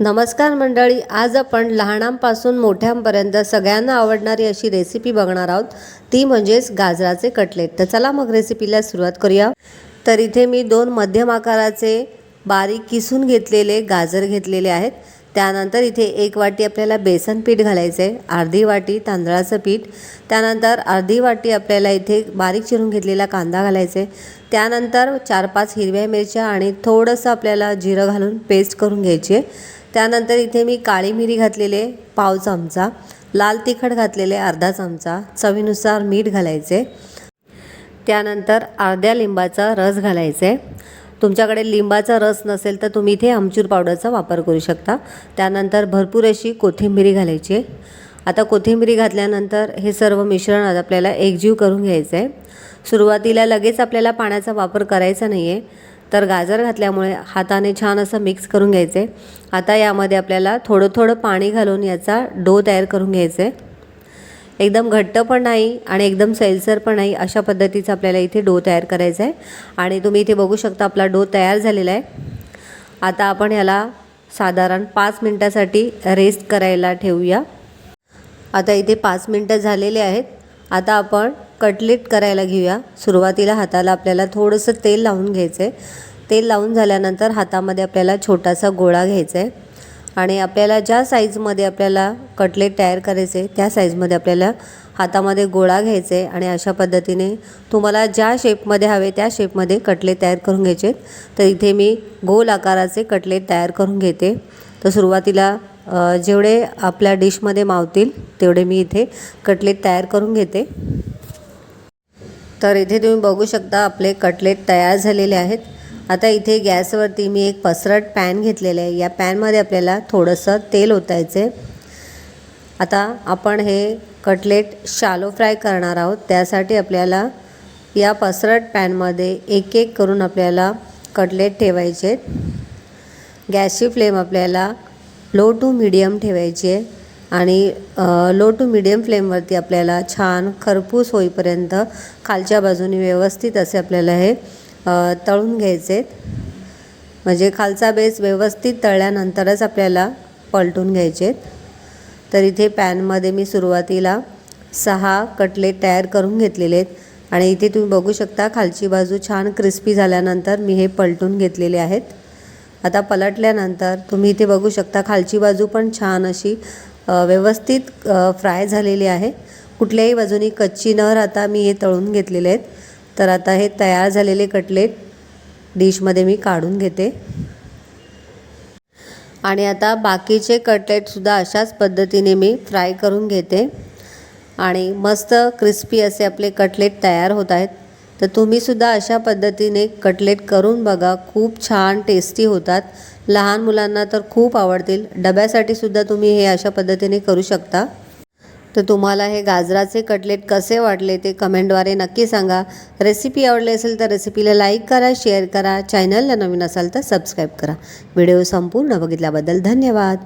नमस्कार मंडळी आज आपण लहानांपासून मोठ्यांपर्यंत सगळ्यांना आवडणारी अशी रेसिपी बघणार आहोत. ती म्हणजेच गाजराचे कटलेट. तर चला मग रेसिपीला सुरुवात करूया. तर इथे मी दोन मध्यम आकाराचे बारीक किसून घेतलेले गाजर घेतलेले आहेत. त्यानंतर इथे एक वाटी आपल्याला बेसन पीठ घालायचं आहे अर्धी वाटी तांदळाचं पीठ. त्यानंतर अर्धी वाटी आपल्याला इथे बारीक चिरून घेतलेला कांदा घालायचा आहे त्यानंतर चार पाच हिरव्या मिरच्या आणि थोडंसं आपल्याला जिरं घालून पेस्ट करून घ्यायची आहे त्यानंतर इथे मी काळी मिरी घातलेले पाव चमचा लाल तिखट घातलेले अर्धा चमचा चवीनुसार मीठ घालायचे. त्यानंतर अर्ध्या लिंबाचा रस घालायचा. आहे तुमच्याकडे लिंबाचा रस नसेल तर तुम्ही इथे आमचूर पावडरचा वापर करू शकता. त्यानंतर भरपूर अशी कोथिंबिरी घालायची. आता कोथिंबिरी घातल्यानंतर हे सर्व मिश्रण आज आपल्याला एकजीव करून घ्यायचं आहे सुरुवातीला लगेच आपल्याला पाण्याचा वापर करायचा नाही आहे तर गाजर घातल्यामुळे हाताने छान असं मिक्स करून घ्यायचं. आहे आता यामध्ये आपल्याला थोडं थोडं पाणी घालून याचा डो तयार करून घ्यायचा. आहे एकदम घट्ट पण नाही आणि एकदम सैलसर पण नाही अशा पद्धतीचा आपल्याला इथे डो तयार करायचा आहे आणि तुम्ही इथे बघू शकता आपला डो तयार झालेला आहे. आता आपण याला साधारण पाच मिनटासाठी रेस्ट करायला ठेवूया. आता इथे पाच मिनटं झालेले आहेत. आता आपण कटलेट करायला घेऊया. सुरुवातीला हाताला आपल्याला थोडंसं तेल लावून घ्यायचं आहे तेल लावून झाल्यानंतर हातामध्ये आपल्याला छोटासा गोळा घ्यायचा आहे आणि आपल्याला ज्या साईजमध्ये आपल्याला कटलेट तयार करायचे त्या साईजमध्ये आपल्याला हातामध्ये गोळा घ्यायचा आहे आणि अशा पद्धतीने तुम्हाला ज्या शेपमध्ये हवे त्या शेपमध्ये कटलेट तयार करून घ्यायचे. तर इथे मी गोल आकाराचे कटलेट तयार करून घेते. तर सुरुवातीला जेवढे आपल्या डिशमध्ये मावतील तेवढे मी इथे कटलेट तयार करून घेते. तर इथे तुम्ही बघू शकता आपले कटलेट तयार झालेले आहेत. आता इथे गॅसवरती मी एक पसरट पॅन घेतलेलं आहे. या पॅनमध्ये आपल्याला थोडंसं तेल ओतायचे आता आपण हे कटलेट शालो फ्राय करणार आहोत. त्यासाठी आपल्याला या पसरट पॅनमध्ये एक एक करून आपल्याला कटलेट ठेवायचे आहेत. गॅसची फ्लेम आपल्याला लो टू मिडियम ठेवायची आहे. आणि लो टू मिडियम फ्लेमवरती आपल्याला छान खरपूस होईपर्यंत खालच्या बाजूने व्यवस्थित असे आपल्याला हे तळून घ्यायचे. आहेत म्हणजे खालचा बेस व्यवस्थित तळल्यानंतरच आपल्याला पलटून घ्यायचे. आहेत तर इथे पॅनमध्ये मी सुरुवातीला सहा कटलेट तयार करून घेतलेले आहेत. आणि इथे तुम्ही बघू शकता खालची बाजू छान क्रिस्पी झाल्यानंतर मी हे पलटून घेतलेले आहेत. आता पलटल्यानंतर तुम्ही इथे बघू शकता खालची बाजू पण छान अशी व्यवस्थित फ्राय झालेली आहे. कुठल्याही बाजूनी कच्ची न राहता मी हे तळून घेतलेले आहेत. तर आता हे तयार झालेले कटलेट डिशमध्ये मी काढून घेते. आणि आता बाकीचे कटलेटसुद्धा अशाच पद्धतीने मी फ्राय करून घेते. आणि मस्त क्रिस्पी असे आपले कटलेट तयार होत आहेत. तर तुम्हीसुद्धा अशा पद्धतीने कटलेट करून बघा. खूप छान टेस्टी होतात. लहान मुलांना तर खूप आवडतील. डब्यासाठी सुद्धा तुम्ही हे अशा पद्धतीने करू शकता. तर तुम्हाला हे गाजराचे कटलेट कसे वाटले ते कमेंटद्वारे नक्की सांगा. रेसिपी आवडली असेल तर रेसिपीला लाईक करा शेअर करा. चॅनलला नवीन असाल तर सबस्क्राईब करा. व्हिडिओ संपूर्ण बघितल्याबद्दल धन्यवाद.